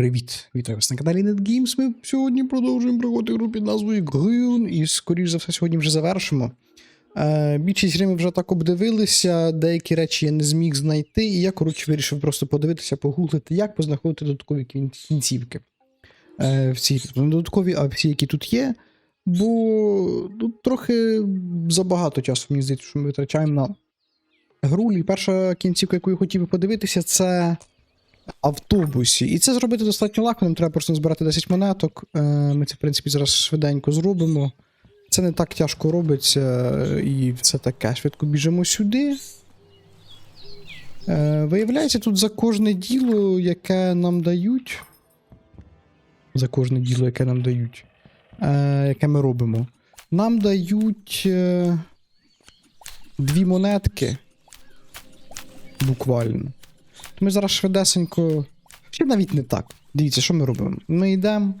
Привіт! Вітаю вас на каналі NetGames. Ми сьогодні продовжуємо проходити гру під назвою Грюн, і, скоріш за все, сьогодні вже завершимо. Е, більшість гри ми вже так обдивилися, деякі речі я не зміг знайти, і я, коротше, вирішив просто подивитися, погуглити, як познаходити додаткові кінцівки. Е, всі не додаткові, а всі, які тут є. Бо ну, трохи забагато часу, мені здається, що ми витрачаємо на гру. І перша кінцівка, яку я хотів би подивитися, це автобусі. І це зробити достатньо легко, нам треба просто збирати 10 монеток. Е, Ми це, в принципі, зараз швиденько зробимо. Це не так тяжко робиться, і все таке. Швидко біжимо сюди. Е, Виявляється, тут за кожне діло, яке нам дають. За кожне діло, яке нам дають, е, яке ми робимо. Нам дають дві монетки. Буквально. Ми зараз швидесенько. Ще навіть не так. Дивіться, що ми робимо? Ми йдемо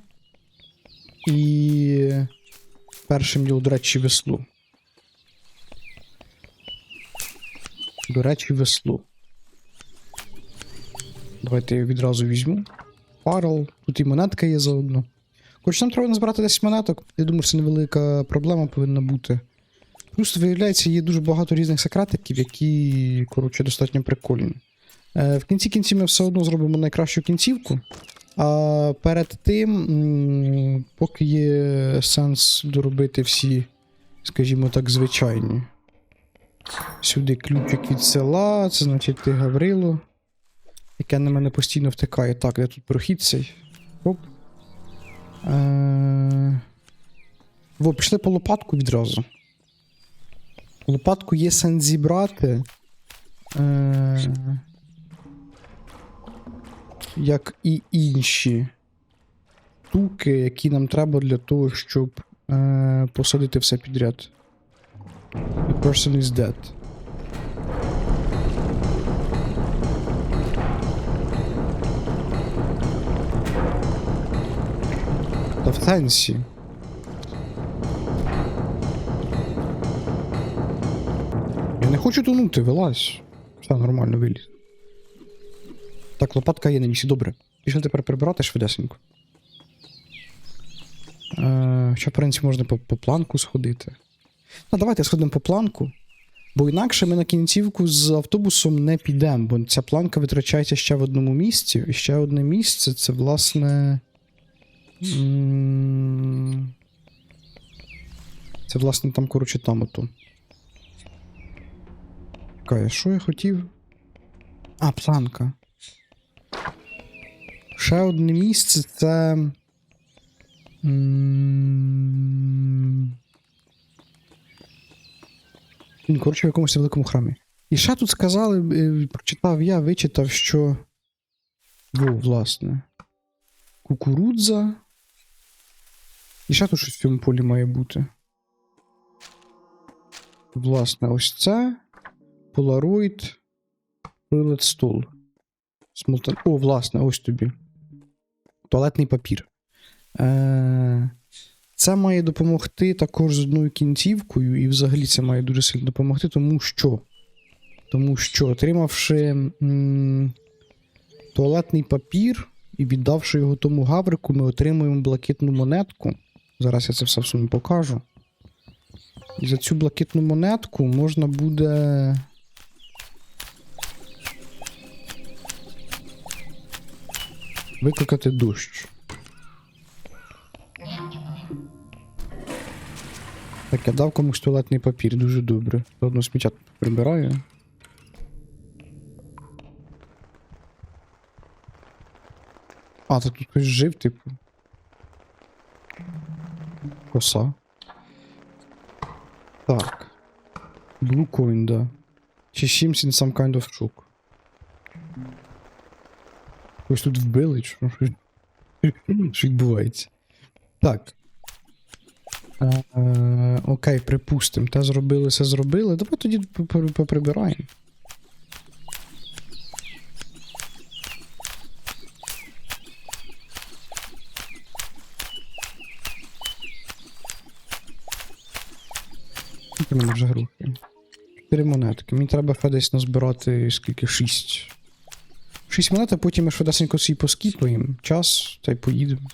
і. Першим ділом, до речі, веслу. До речі, веслу. Давайте я відразу візьму. Парл. Тут і монетка є заодно. Хоч нам треба назбирати 10 монеток. Я думаю, це невелика проблема повинна бути. Просто виявляється, є дуже багато різних секретиків, які, коротше, достатньо прикольні. Е, В кінці кінці ми все одно зробимо найкращу кінцівку. А перед тим, поки є сенс доробити всі, скажімо так, звичайні. Сюди ключик від села, це значить ти Гаврило, яке на мене постійно втикає. Так, де тут прохід цей? Оп. Е... Во, пішли по лопатку відразу. Лопатку є сенс зібрати. Е... Як і інші штуки, які нам треба для того, щоб е... посадити все підряд. The person is dead. Та в сенсі. Я не хочу тонути, вилазь. Все нормально виліз. Так, лопатка є на місці, добре. Пішли тепер прибирати швидесенько. Е, що, в принципі, можна по, по планку сходити. Ну, давайте сходимо по планку. Бо інакше ми на кінцівку з автобусом не підемо, бо ця планка витрачається ще в одному місці. І ще одне місце це, власне. Це, власне, там, коротше, там ото. Що я хотів? А, планка. Ще одне місце це. коротше, в якомусь великому храмі. І ще тут сказали, е, прочитав я, вичитав, що. Во, власне. Кукурудза. І ще тут щось в цьому полі має бути. Власне, ось це. Polaroid. Toilet стол. Смолтан... О, власне, ось тобі. Туалетний папір. Е... Це має допомогти також з одною кінцівкою, і взагалі це має дуже сильно допомогти, тому що. Тому що, отримавши м... туалетний папір і віддавши його тому гаврику, ми отримуємо блакитну монетку. Зараз я це все в сумі покажу. І за цю блакитну монетку можна буде. Викликати дощ. Так, я дав комусь туалетний папір, дуже добре. Одно сміття прибираю. А, то тут хтось жив, типу. Коса. Так. Blue да. Чи some kind of shock. Ось тут вбили, що? Що відбувається? Так. Е, окей, припустимо. Те зробили, все зробили. Давай тоді по- по- поприбираємо. Скільки мене вже грухи? Чотири монетки. Мені треба десь назбирати скільки? Шість. 6 минут, а потім ми швидесенько свій поскіпаємо. Час, та й поїдемо.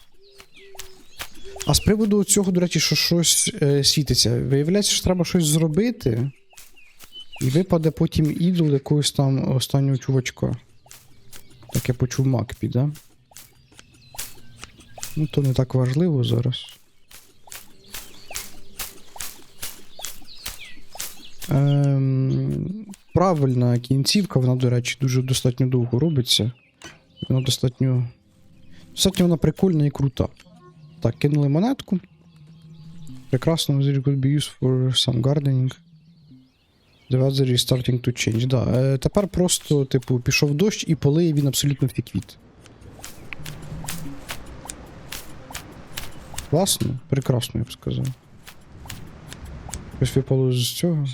А з приводу цього, до речі, що щось е, світиться. Виявляється, що треба щось зробити. І випаде потім ідол якогось там останнього чувачка. Так я почув Макпі, да? Ну, то не так важливо зараз. Ем, правильна кінцівка, вона, до речі, дуже достатньо довго робиться. Вона достатньо. Достатньо вона прикольна і крута. Так, кинули монетку. Прекрасно, it could be used for some gardening. The weather is starting to change. Да, е, тепер просто, типу, пішов дощ і полиє він абсолютно всі квіти. Класно, прекрасно, я б сказав. Щось випало з цього.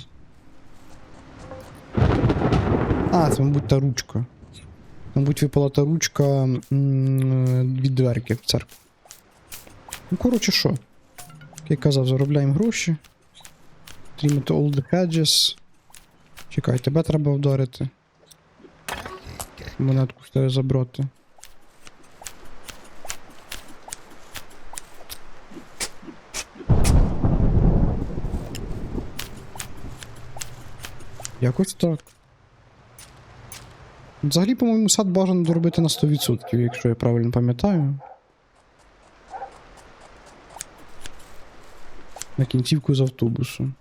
А, це, мабуть, та ручка. Мабуть, випала та ручка від дверки в церкву. Ну, коротше, що? Як я казав, заробляємо гроші. Тримати all the hedges. Чекай, тебе треба вдарити. Монетку тебе забрати. Якось так. Взагалі, по-моєму, сад бажано доробити на 100%, якщо я правильно пам'ятаю. На кінцівку з автобусу.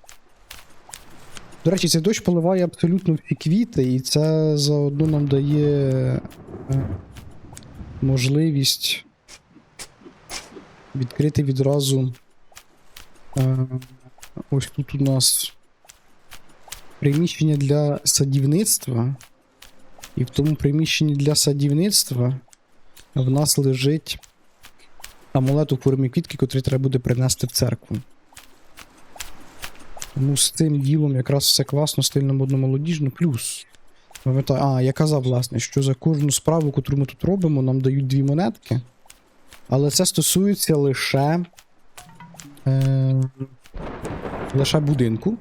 До речі, цей дощ поливає абсолютно всі квіти, і це заодно нам дає е, можливість відкрити відразу. Е, ось тут у нас приміщення для садівництва. І в тому приміщенні для садівництва в нас лежить амулет у формі квітки, котрий треба буде принести в церкву. Тому з цим ділом якраз все класно, стильно модно молодіжно. Плюс. Пам'ятаю, а, я казав, власне, що за кожну справу, яку ми тут робимо, нам дають дві монетки. Але це стосується лише. Е, лише будинку.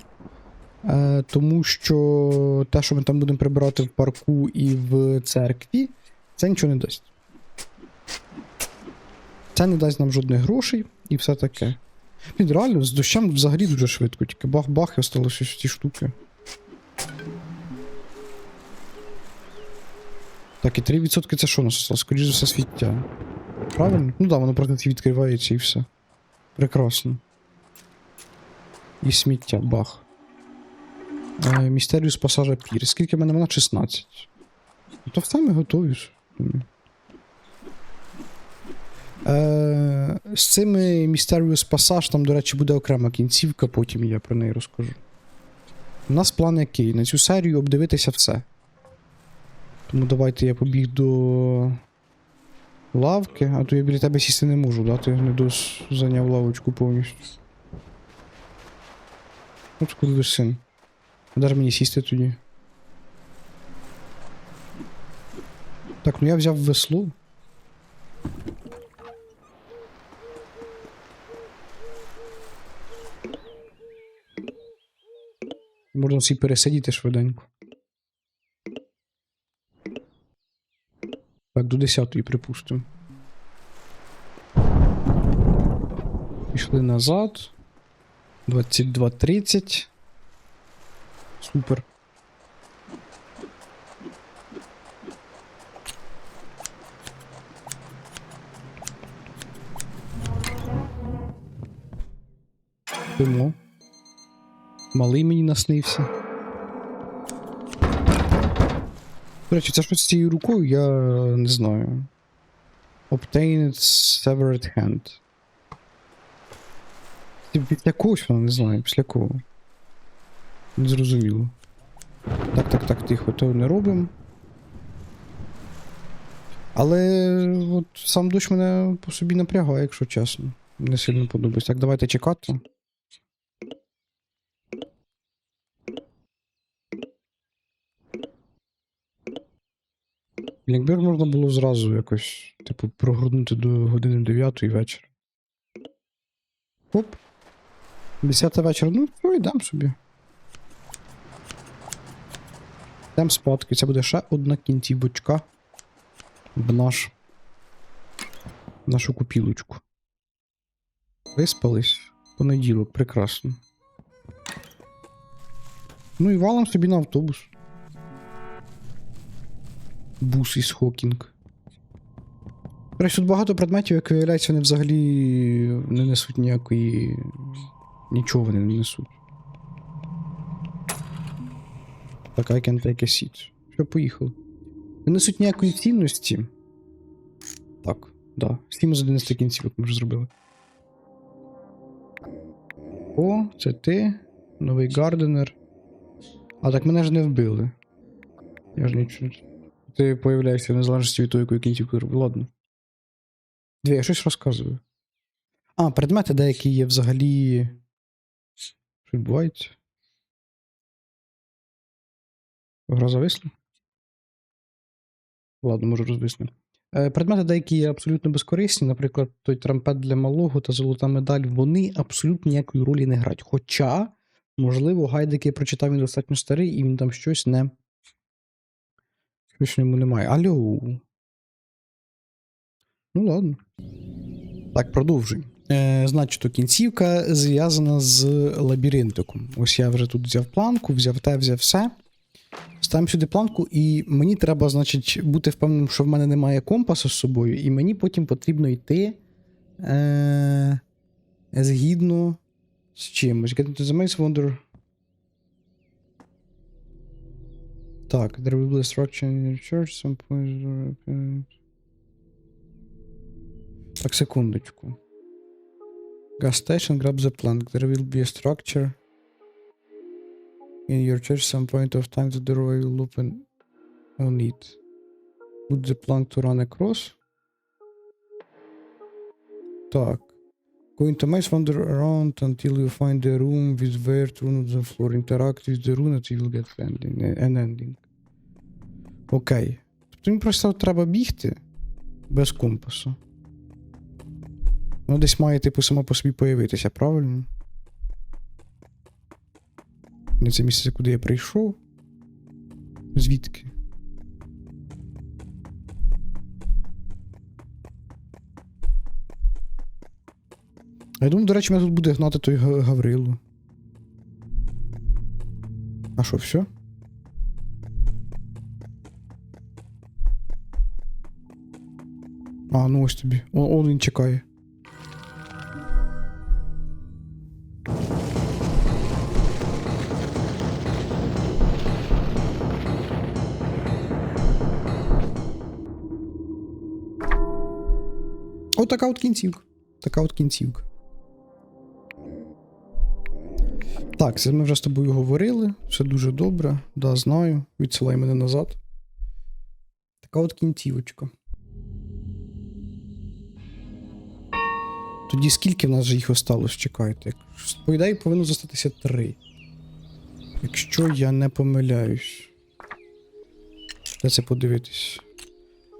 Е, тому що те, що ми там будемо прибирати в парку і в церкві, це нічого не дасть. Це не дасть нам жодних грошей і все таке. Блін, реально, з дощем взагалі дуже швидко, тільки бах-бах і осталося ці штуки. Так, і 3% це що у нас? Скоріше за все свіття. Правильно? Ну да, воно просто відкривається і все. Прекрасно. І сміття, бах. Е, Містеріус пасажа Пір. Скільки в мене вона? 16. Ну, то все ми готові. Е, з цими Mysterious Passage, там, до речі, буде окрема кінцівка, потім я про неї розкажу. У нас план який? На цю серію обдивитися все. Тому давайте я побіг до лавки, а то я біля тебе сісти не можу, да? Ти не дос зайняв лавочку повністю. От куди син. Ж мені сісти тоді? Так, ну я взяв весло. Можна всі пересидіти швиденько. Так, до 10-ї припустимо. Пішли назад. 22.30. Супер. Спимо. Малий мені наснився. До речі, це щось з цією рукою, я не знаю. Obtained severed hand. Після когось вона не знаю, після кого. Не зрозуміло. Так, так, так, тихо, то не робимо. Але от сам дощ мене по собі напрягає, якщо чесно. Не сильно подобається. Так, давайте чекати. Якби можна було зразу якось, типу, прогорнути до години 9 вечора. Оп. 10 вечора, ну, то йдемо собі. Йдемо спадки, це буде ще одна кінцівочка. в наш. в нашу купілочку. Виспались. Понеділок, прекрасно. Ну і валом собі на автобус. Бус із Хокінг. Речі, тут багато предметів, як виявляється, вони взагалі не несуть ніякої. Нічого вони не несуть. Так, I can take a seat. Що, поїхали. Не несуть ніякої цінності. Так, да. 7 з 11 кінцівок ми вже зробили. О, це ти. Новий гарденер. А так мене ж не вбили. Я ж нічого. Ти появляєшся в незалежності від того, яку кінцівку зробив. Ладно. Дві, я щось розказую. А, предмети деякі є взагалі. Що відбувається? Гра зависла? Ладно, можу розвисне. Е, Предмети деякі є абсолютно безкорисні, наприклад, той трампет для малого та золота медаль, вони абсолютно ніякої ролі не грають. Хоча, можливо, гайдики прочитав він достатньо старий, і він там щось не. В ньому немає. Алло. Ну ладно. Так, продовжуй. Е, значить, кінцівка зв'язана з лабіринтиком. Ось я вже тут взяв планку, взяв те, взяв все. Ставимо сюди планку, і мені треба, значить, бути впевненим, що в мене немає компасу з собою, і мені потім потрібно йти е- згідно з чимось. Get into the maze wonder. Так, there will be a structure in your church, some point. Так, секундочку. Gas station, grab the plank. There will be a structure in your church some point of time the doorway will open on it. Put the plank to run across. Так. Going to maze wander around until you find the room with where to run on the floor. Interact with the rune until you get ending, an ending. Окей. Тобто мені просто треба бігти без компасу. Воно десь має, типу, само по собі появитися, правильно? Не це місце, куди я прийшов. Звідки? Я думаю, до речі, мене тут буде гнати той Га- Гаврило. А що, все? А, ну ось тобі. Он він чекає. Отака от кінцівка. Така от кінцівка. Так, це ми вже з тобою говорили. Все дуже добре. Да, знаю. Відсилай мене назад. Така от кінцівочка. Тоді скільки в нас же їх осталось, чекайте. По ідеї повинно зостатися три. Якщо я не помиляюсь. Де це подивитись?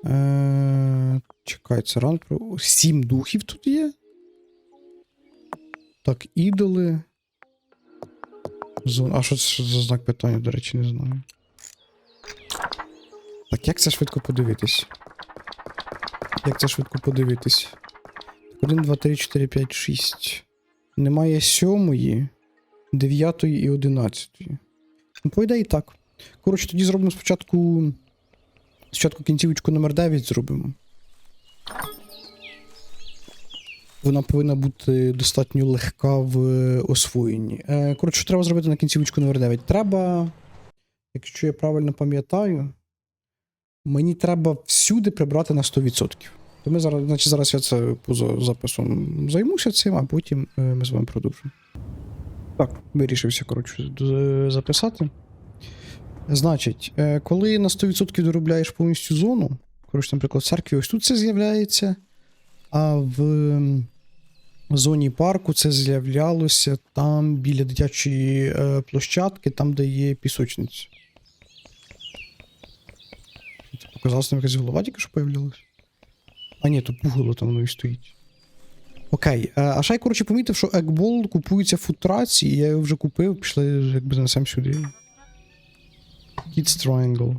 Е, чекай, ран. Сім духів тут є. Так, ідоли. А що це за знак питання, до речі, не знаю. Так, як це швидко подивитись? Як це швидко подивитись? 1, 2, 3, 4, 5, 6. Немає сьомої, дев'ятої і одинадцятої. Ну, по ідеї так. Коротше, тоді зробимо спочатку. Спочатку кінцівочку номер 9 зробимо. Вона повинна бути достатньо легка в освоєнні. Е, коротше, треба зробити на кінцівочку номер 9? Треба, якщо я правильно пам'ятаю, мені треба всюди прибрати на 100%. То ми зараз, значить, зараз я це поза записом займуся цим, а потім е, ми з вами продовжимо. Так, вирішився, коротше, записати. Значить, е, коли на 100% доробляєш повністю зону, коротше, наприклад, церкві ось тут це з'являється, а в зоні парку це з'являлося там біля дитячої е, площадки, там, де є пісочниця. Це показалось там якась голова тільки що появлялась? А ні, то пугало там воно і стоїть. Окей. е, А ще я, коротше, помітив, що екбол купується в футраці, і я його вже купив, пішли якби занесемо сюди. Kids Triangle.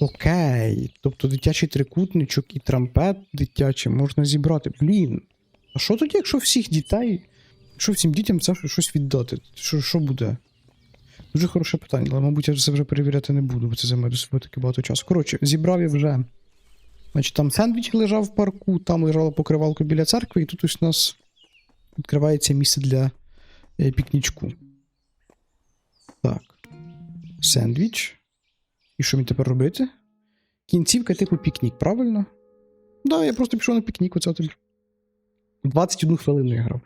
Окей. Тобто дитячий трикутничок і трампет дитячий можна зібрати. Блін. А що тоді, якщо всіх дітей, якщо всім дітям це щось віддати? Що, що буде? Дуже хороше питання, але, мабуть, я це вже перевіряти не буду, бо це займає досить таки багато часу. Коротше, зібрав я вже. Значить, там сендвіч лежав в парку, там лежала покривалка біля церкви, і тут ось у нас відкривається місце для е, пікнічку. Так. Сендвіч. І що мені тепер робити? Кінцівка типу пікнік, правильно? Да, я просто пішов на пікнік, оце тобі. 21 хвилину я грав.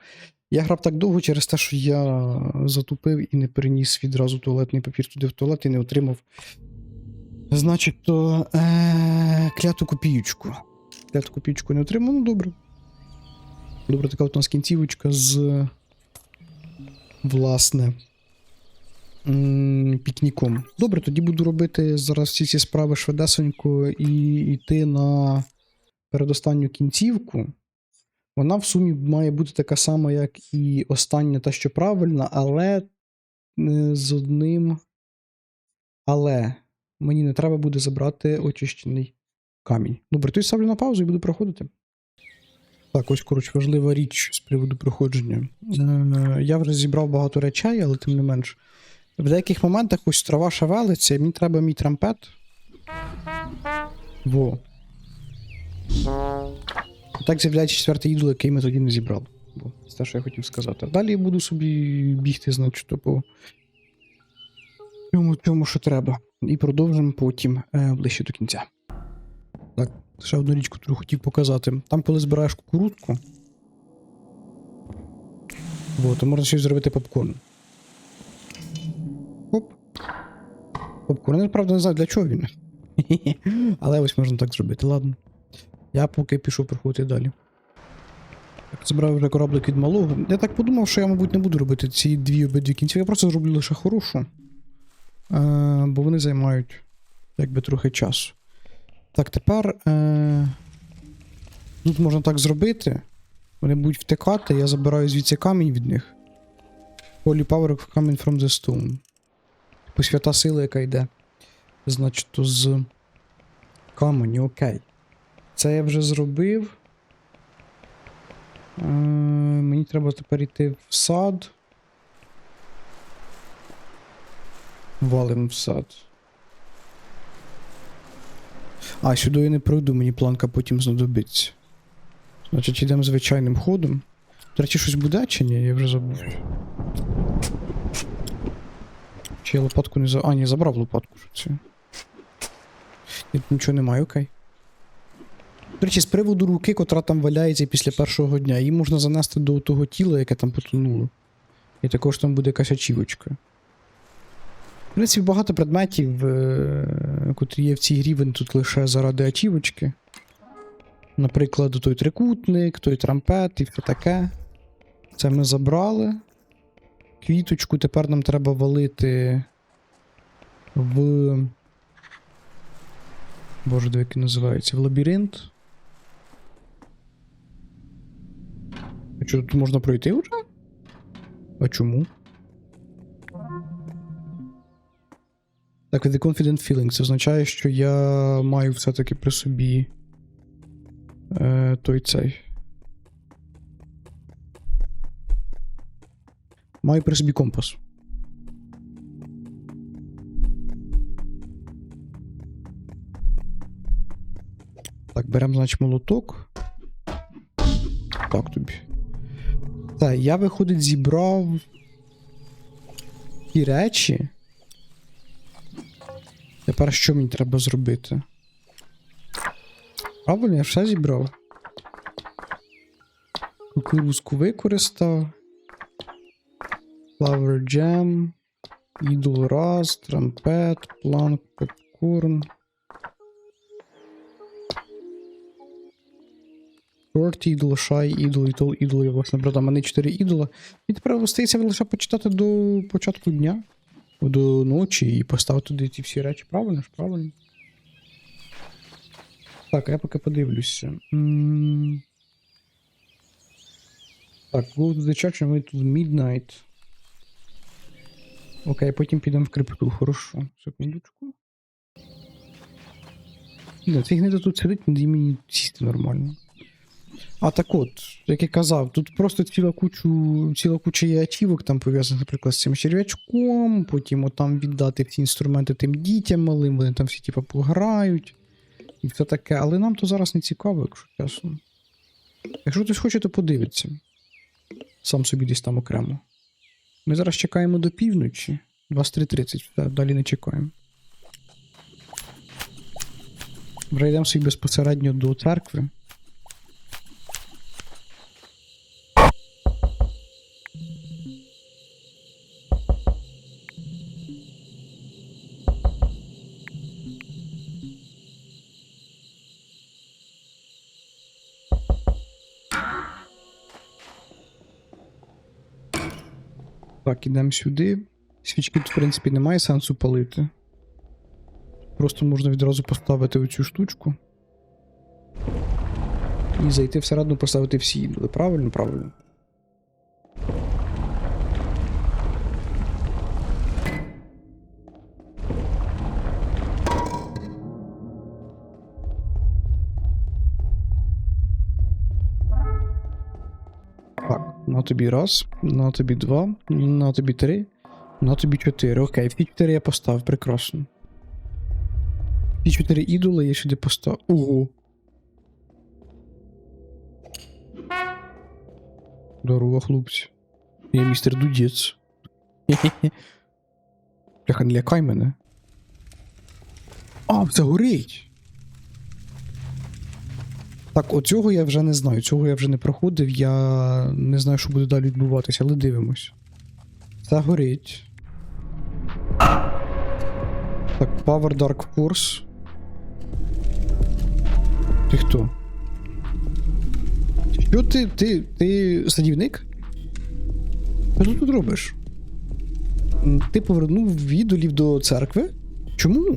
Я грав так довго через те, що я затупив і не переніс відразу туалетний папір туди в туалет і не отримав. Значить, то е- кляту копіючку. Кляту копіючку не отримав, ну добре. Добре, така от у нас кінцівочка з. Власне. Пікніком. Добре, тоді буду робити зараз всі ці справи швидесенько і йти на передостанню кінцівку. Вона в сумі має бути така сама, як і остання, та що правильна, але е, з одним. Але мені не треба буде забрати очищений камінь. Добре, то я ставлю на паузу і буду проходити. Так, ось, коротше, важлива річ з приводу проходження. Е, я вже зібрав багато речей, але тим не менш. В деяких моментах ось трава шевелиться, і мені треба мій трампет. Во. Так з'являється четвертий ідол, який ми тоді не зібрали. Бо це те, що я хотів сказати. Далі я буду собі бігти, значить, по цьому, цьому, що треба. І продовжимо потім е, ближче до кінця. Так, ще одну річ, яку хотів показати. Там, коли збираєш кукурудку, то можна щось зробити попкорн. Попкорн, я правда не знаю, для чого він. Але ось можна так зробити, ладно. Я поки пішов проходити далі. Так, Забрав вже кораблик від малого. Я так подумав, що я, мабуть, не буду робити ці дві обидві кінці. Я просто зроблю лише хорошу. Е, бо вони займають якби трохи часу. Так, тепер. Е, тут можна так зробити. Вони будуть втикати, я забираю звідси камінь від них. Holy power coming from the stone. Типу свята сила, яка йде. Значить, з каменю, окей. Це я вже зробив. Е, мені треба тепер йти в сад. Валим в сад. А, сюди я не пройду, мені планка потім знадобиться. Значить, йдемо звичайним ходом. До речі, щось буде чи ні? Я вже забув. Чи я лопатку не за. А, ні, забрав лопатку. Що тут нічого немає, окей. До речі, з приводу руки, котра там валяється після першого дня, її можна занести до того тіла, яке там потонуло. І також там буде якась ачівочка. В принципі, багато предметів, е, котрі є в цій грі, вони тут лише заради ачівочки. Наприклад, той трикутник, той трампет і все таке. Це ми забрали. Квіточку тепер нам треба валити в. Боже, де як називається? В лабіринт. А що тут можна пройти вже? А чому? Так, the confident feeling. Це означає, що я маю все-таки при собі. Е, той цей. Маю при собі компас. Так, беремо, значить, молоток. Так тобі. Так, я, виходить, зібрав ті речі. Тепер що мені треба зробити? Правильно, я все зібрав. Кукурузку використав. Flower Jam. Ідол раз, трампет, планк, попкорн. Шорт ідол, шай, ідол, ідол, ідол, я власне брата. Мене 4 ідола. І тепер остається лише почитати до початку дня, до ночі і поставити туди ці всі речі. Правильно ж, правильно? Так, я поки подивлюся. Так, go to the church and wait to midnight. Окей, потім підемо в крипту, хорошо. Секундочку. Ну, цей гнида тут сидить, не мені сісти нормально. А так от, як я казав, тут просто ціла кучу, ціла куча є ачівок, там пов'язаних, наприклад, з цим черв'ячком, потім там віддати всі інструменти тим дітям малим, вони там всі типу, пограють. І все таке. Але нам то зараз не цікаво, якщо чесно. Якщо хтось хоче, то подивиться. Сам собі десь там окремо. Ми зараз чекаємо до півночі. 23.30, далі не чекаємо. Прийдемо собі безпосередньо до церкви. Так, ідемо сюди. Свічки тут, в принципі, немає сенсу палити. Просто можна відразу поставити оцю штучку. І зайти всередину поставити всі ідоли. Правильно, правильно. Тобі раз, на тобі два, на тобі три, на тобі чотири. Окей, всі чотири я поставив, прекрасно. Всі чотири ідоли я сюди поставив. Ого. Здорово, хлопці. Я містер Дудець. Бляха, не лякай мене. А, це горить. Так, оцього я вже не знаю. Цього я вже не проходив. Я не знаю, що буде далі відбуватися, але дивимось. Це горить. Так, Power Dark Force. Ти хто? Що ти. ти. ти садівник? Що ти тут робиш? Ти повернув ідолів до церкви? Чому?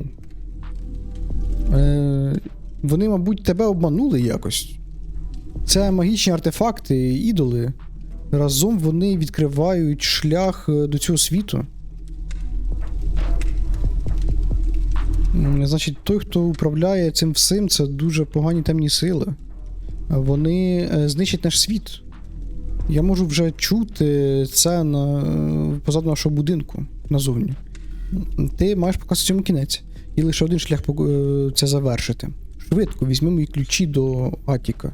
Е, вони, мабуть, тебе обманули якось. Це магічні артефакти, ідоли. Разом вони відкривають шлях е, до цього світу. Значить, той, хто управляє цим всім, це дуже погані темні сили. Вони е, знищать наш світ. Я можу вже чути це на, е, позаду нашого будинку назовні. Ти маєш показати цьому кінець. І лише один шлях це завершити. Швидко, візьми мої ключі до Атіка.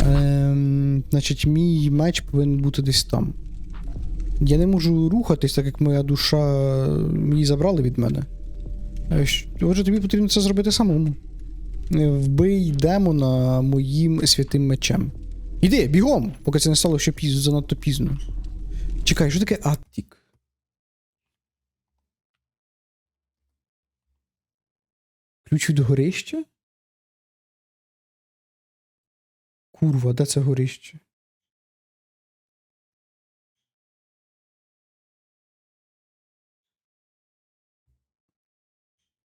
Ем, значить, мій меч повинен бути десь там. Я не можу рухатись, так як моя душа її забрали від мене. Е, Отже, тобі потрібно це зробити самому. Е, Вбий демона моїм святим мечем. Іди, бігом, поки це не стало ще пізно, занадто пізно. Чекай, що таке Аттік? Ключ від горища? Курва, де це горище?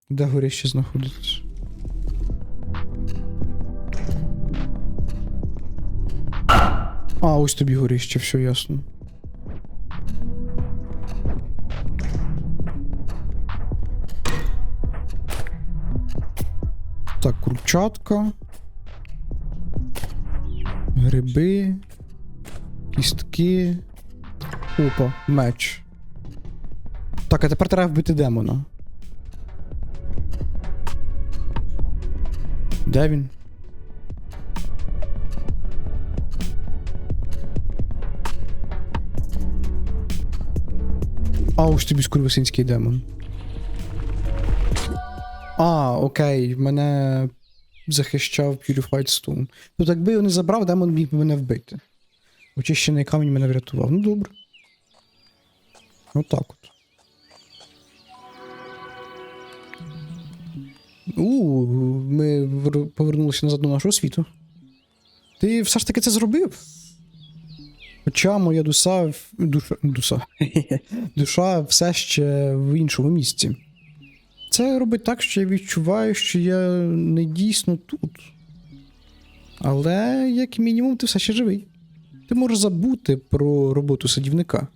Де горище знаходиться? А, ось тобі горище, все ясно. Так, крупчатка. Гриби. Кістки. Опа, меч. Так, а тепер треба вбити демона. Де він? А, ось тобі скурвисинський демон. А, окей, мене захищав Purified Stone. Тобто, якби його не забрав, демон міг би мене вбити. Очищений камінь мене врятував. Ну добре. Отак от. У, ми повернулися назад до нашого світу. Ти все ж таки це зробив? Хоча моя душа. Душа. Душа. душа все ще в іншому місці. Це робить так, що я відчуваю, що я не дійсно тут. Але, як мінімум, ти все ще живий. Ти можеш забути про роботу садівника.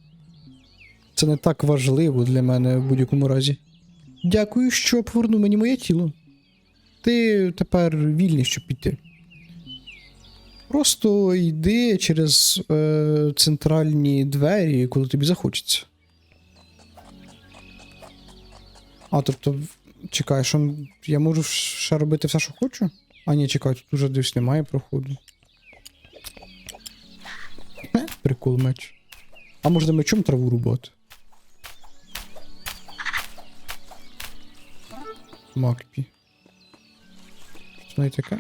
Це не так важливо для мене в будь-якому разі. Дякую, що повернув мені моє тіло. ти тепер вільний, щоб піти. Просто йди через е, центральні двері, коли тобі захочеться. А, тобто, чекай, що я можу ще робити все, що хочу? А, ні, чекай, тут уже десь немає проходу. Е, прикол меч. А можна мечом траву рубати? Макпі. Що навіть таке?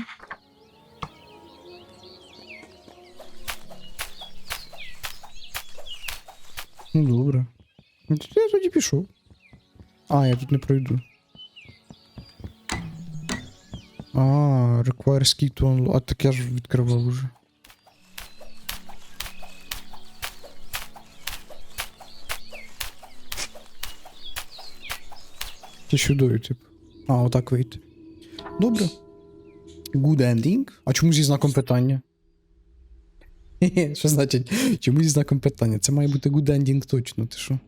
Ну, добре. Я тоді пішов. А, я тут не пройду. А, require key to unlock. А так я ж відкривав уже. Чи чудою, тип. А, отак вийти. Добре. Good ending. А чому зі знаком питання? Хе-хе, Що значить? Чому зі знаком питання? Це має бути good ending точно, ти що?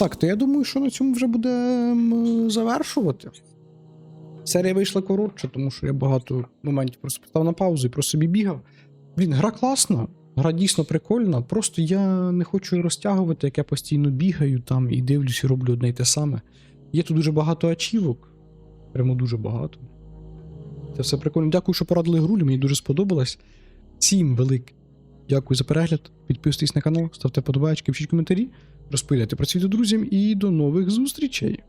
Так, то я думаю, що на цьому вже будемо завершувати. Серія вийшла коротша, тому що я багато моментів просто поставив на паузу і просто собі бігав. Блін, гра класна, гра дійсно прикольна. Просто я не хочу розтягувати, як я постійно бігаю там і дивлюсь і роблю одне й те саме. Є тут дуже багато ачівок. Прямо дуже багато. Це все прикольно. Дякую, що порадили гру, мені дуже сподобалось. Всім велике. Дякую за перегляд. Підписуйтесь на канал, ставте подобайки, пишіть коментарі, розпиляйте про світу друзям і до нових зустрічей.